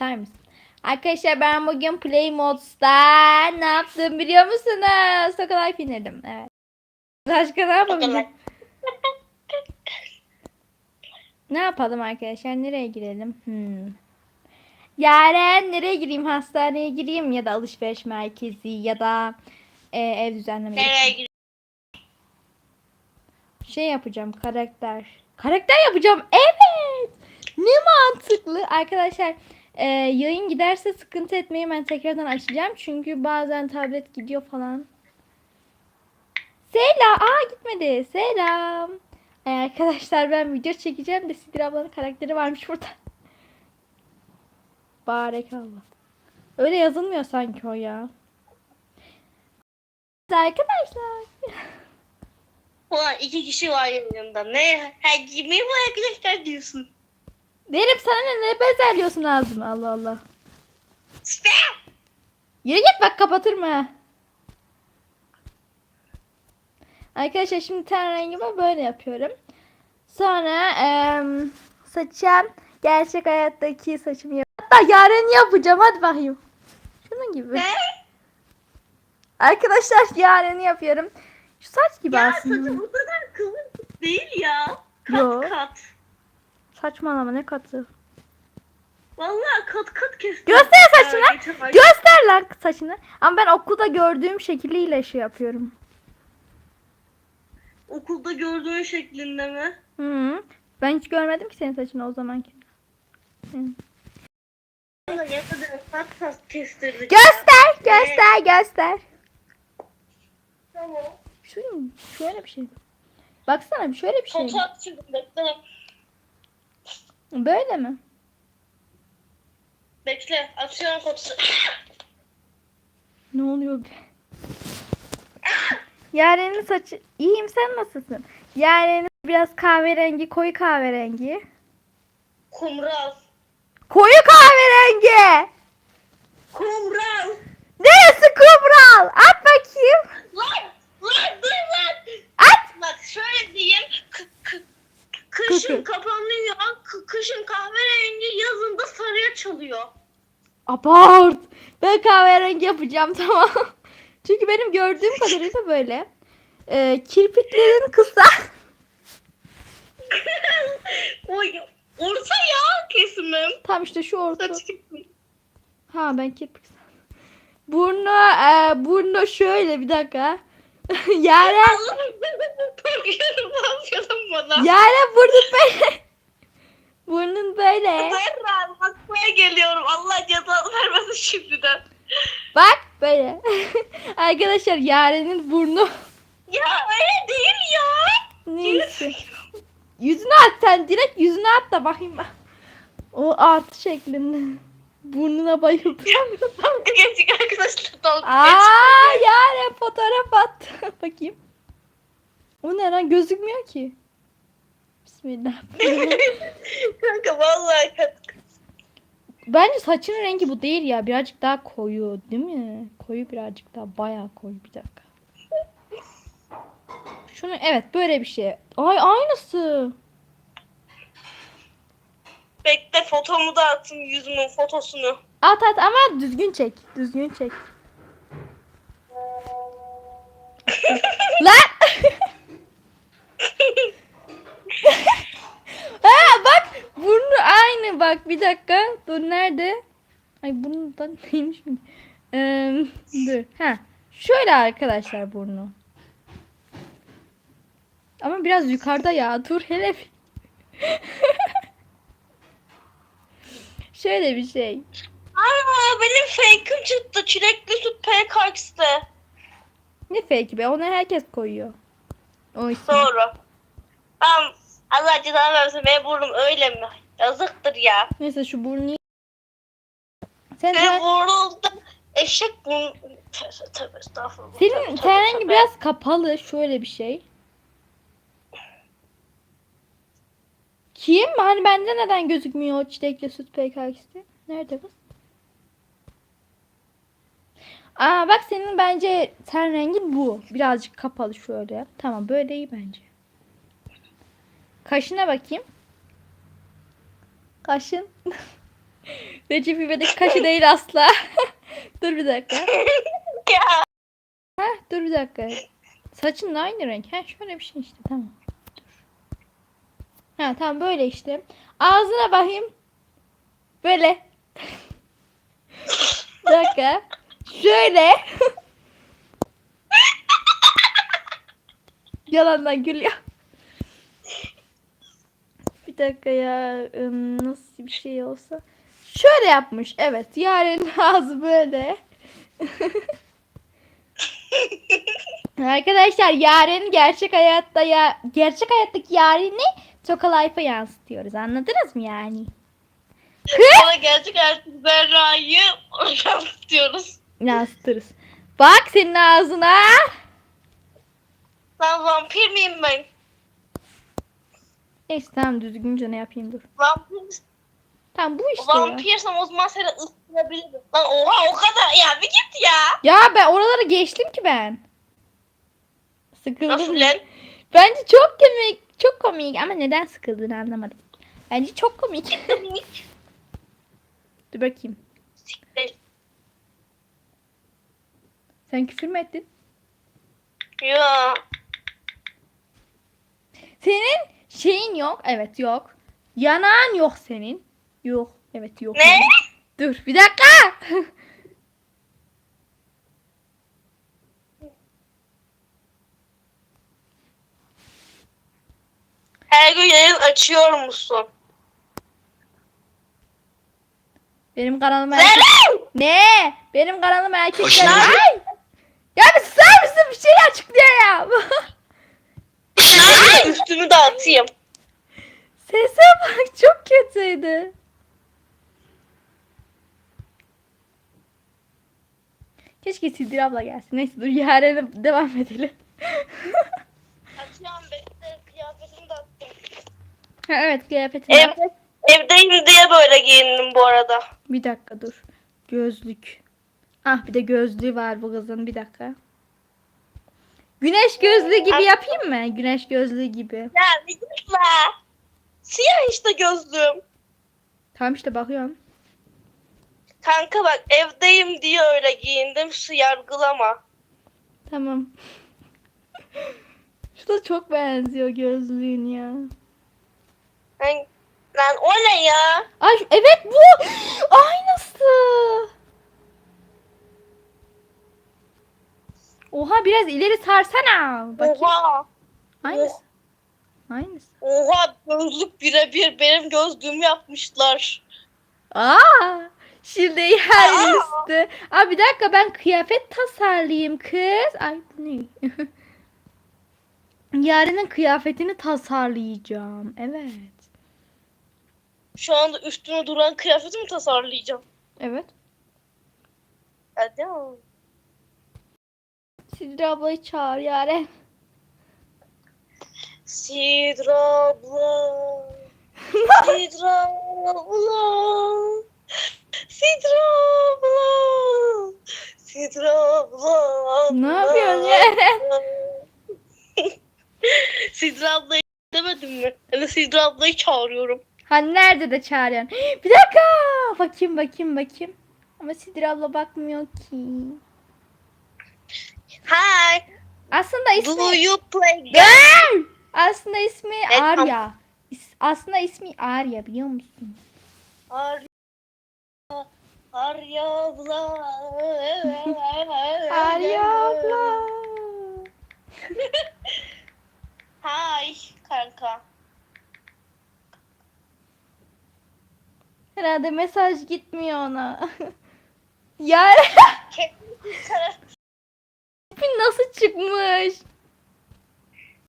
Susar mısın? Arkadaşlar ben bugün Play Mods'ta ne yaptım biliyor musunuz? O kadar finirdim. Evet. Başka ne yapabilirim? ne yapalım arkadaşlar? Nereye girelim? Hmm. Yaren nereye gireyim? Hastaneye gireyim ya da alışveriş merkezi ya da e, ev düzenlemesi. Nereye gidiyorsun? Şey yapacağım karakter. Karakter yapacağım. Evet. Ne mantıklı. Arkadaşlar e, yayın giderse sıkıntı etmeyin ben tekrardan açacağım. Çünkü bazen tablet gidiyor falan. Selam. Aa gitmedi. Selam. E, arkadaşlar ben video çekeceğim de Sidir ablanın karakteri varmış burada. Barekallah. Öyle yazılmıyor sanki o ya. Arkadaşlar. Ulan iki kişi var yanımda. Ne? Her kimi bu arkadaşlar diyorsun? Derim sana ne, ne bezelliyorsun ağzıma Allah Allah. Spam! Yürü git bak kapatırım ha. Arkadaşlar şimdi ten rengimi böyle yapıyorum. Sonra eee saçım gerçek hayattaki saçımı yap. Hatta yarın yapacağım hadi bakayım. Şunun gibi. Ne? Arkadaşlar yarın yapıyorum. Şu saç gibi Ya aslında. saçı bu kadar kıvır değil ya. Kat Yo. kat. Saçmalama ne katı. Vallahi kat kat kestim. Göster saçını. Göster lan saçını. Ama ben okulda gördüğüm şekliyle şey yapıyorum. Okulda gördüğün şeklinde mi? Hı. Ben hiç görmedim ki senin saçını o zamanki. Hı. Göster, göster, göster. Tamam. Şu şöyle bir şey. Baksana şöyle bir şey. Atıyorum bekle. Böyle mi? Bekle atıyorum fotoğrafı. Ne oluyor be? Yaren'in saçı iyiyim sen nasılsın? Yaren'in biraz kahverengi, koyu kahverengi. Kumral. Koyu kahverengi. Kumral. Neresi kumral? At bakayım. Lan! Lan dur lan! At. Bak şöyle diyeyim. K- k- kışın Kıkı. kapanıyor. K- kışın kahverengi yazında sarıya çalıyor. Abart. Ben kahverengi yapacağım tamam. Çünkü benim gördüğüm kadarıyla böyle. Ee, kirpiklerin kısa. Oy, orta ya kesimim. Tam işte şu orta. Ha ben kirpik. Burnu, e, burnu şöyle bir dakika. Yaren? Yaren burnun böyle. Burnun böyle. Ben rahat bakmaya geliyorum. Allah cezanı vermesin şimdiden. Bak böyle. Arkadaşlar Yaren'in burnu. Ya öyle değil ya. Neyse. Yüzüne at sen direkt yüzüne at da bakayım ben. O artı şeklinde. Burnuna bayıldım. Dalga geçik arkadaşlar dalga Aa Yaren fotoğraf at. bakayım. O ne lan gözükmüyor ki. Bismillah. Kanka vallahi. Bence saçının rengi bu değil ya. Birazcık daha koyu değil mi? Koyu birazcık daha bayağı koyu bir dakika. Şunu evet böyle bir şey. Ay aynısı. Bekle fotomu da atayım yüzümün fotosunu. At at ama düzgün çek. Düzgün çek. Bak bir dakika. Dur nerede? Ay bundan neymiş mi? Ee, dur. Ha. Şöyle arkadaşlar burnu. Ama biraz yukarıda ya. Dur hele. Şöyle bir şey. Aa benim fake'im çıktı. Çilekli süt PKX'te. Ne fake be? Onu herkes koyuyor. O ismi. Doğru. Ben Allah cezanı versin benim burnum öyle mi? Yazıktır ya. Neyse şu burnu. Sen Ben vuruldum. Eşek burnu. Tövbe tövbe estağfurullah. senin Tövbe, biraz kapalı. Şöyle bir şey. Kim? Hani bende neden gözükmüyor o çilekli süt PKX'de? Nerede kız? Aa bak senin bence ten rengin bu. Birazcık kapalı şöyle. Tamam böyle iyi bence. Kaşına bakayım. Kaşın. Recep İvedik'teki kaşı değil asla. dur bir dakika. Heh, dur bir dakika. Saçın da aynı renk. Heh, şöyle bir şey işte tamam. Dur. Ha tamam böyle işte. Ağzına bakayım. Böyle. bir dakika. Şöyle. Yalandan gülüyor. Dakika ya. Nasıl bir şey olsa. Şöyle yapmış. Evet. Yarenin ağzı böyle. Arkadaşlar Yaren'i gerçek hayatta ya gerçek hayattaki Yaren'i Toka Life'a yansıtıyoruz. Anladınız mı yani? Sonra gerçek artık Berra'yı yansıtıyoruz. Yansıtırız. Bak senin ağzına. Ben vampir miyim ben? Neyse tamam düzgünce ne yapayım dur. Vampir, Tamam bu işte ya. vampirsem o zaman seni ısırabilirim. Lan oha o kadar ya bir git ya. Ya ben oraları geçtim ki ben. Sıkıldım. Nasıl lan? Bence çok komik. Çok komik ama neden sıkıldığını anlamadım. Bence çok komik. dur bakayım. Sen küfür mü ettin? ya. Senin şeyin yok. Evet yok. Yanağın yok senin. Yok. Evet yok. Ne? Dur bir dakika. Her gün yayın açıyor musun? Benim kanalım erkek. Ne? Benim kanalım erkekler. Ay! Ya bir susar mısın? Bir şey açıklıyor ya. Üstümü dağıtayım. Sese bak çok kötüydü. Keşke Sidir abla gelsin. Neyse dur yarın devam edelim. Bekle kıyafetimi ha, evet kıyafetim. Ev, evdeyim diye böyle giyindim bu arada. Bir dakika dur. Gözlük. Ah bir de gözlüğü var bu kızın. Bir dakika. Güneş gözlüğü gibi yapayım mı? Güneş gözlüğü gibi. Ya bir git la. Siyah işte gözlüğüm. Tamam işte bakıyorum. Kanka bak evdeyim diye öyle giyindim. Su yargılama. Tamam. Şu da çok benziyor gözlüğün ya. Ben, lan o ne ya? Ay evet bu. Aynısı. Oha biraz ileri sarsana. Bakayım. Oha. Aynısı. Aynısı. Oha gözlük birebir benim gözlüğümü yapmışlar. Aa! Şimdi yer üstü. Aa bir dakika ben kıyafet tasarlayayım kız. Ay ne? Yarının kıyafetini tasarlayacağım. Evet. Şu anda üstüne duran kıyafeti mi tasarlayacağım? Evet. Hadi ama. Sidra ablayı çağır Yaren. Sidra abla. Sidra abla. Sidra abla. Sidra abla. Ne yapıyorsun Yaren? Sidra ablayı demedim mi? Yani Sidra ablayı çağırıyorum. Hani nerede de çağırıyorsun? Bir dakika. Bakayım bakayım bakayım. Ama Sidra abla bakmıyor ki. Hi. Aslında ismi... Do you play Dur! Aslında ismi Evet, Arya. İs- Aslında ismi Arya biliyor musun? Arya. Arya abla. Arya abla. Hi kanka. Herhalde mesaj gitmiyor ona. ya Kesin taraf nasıl çıkmış?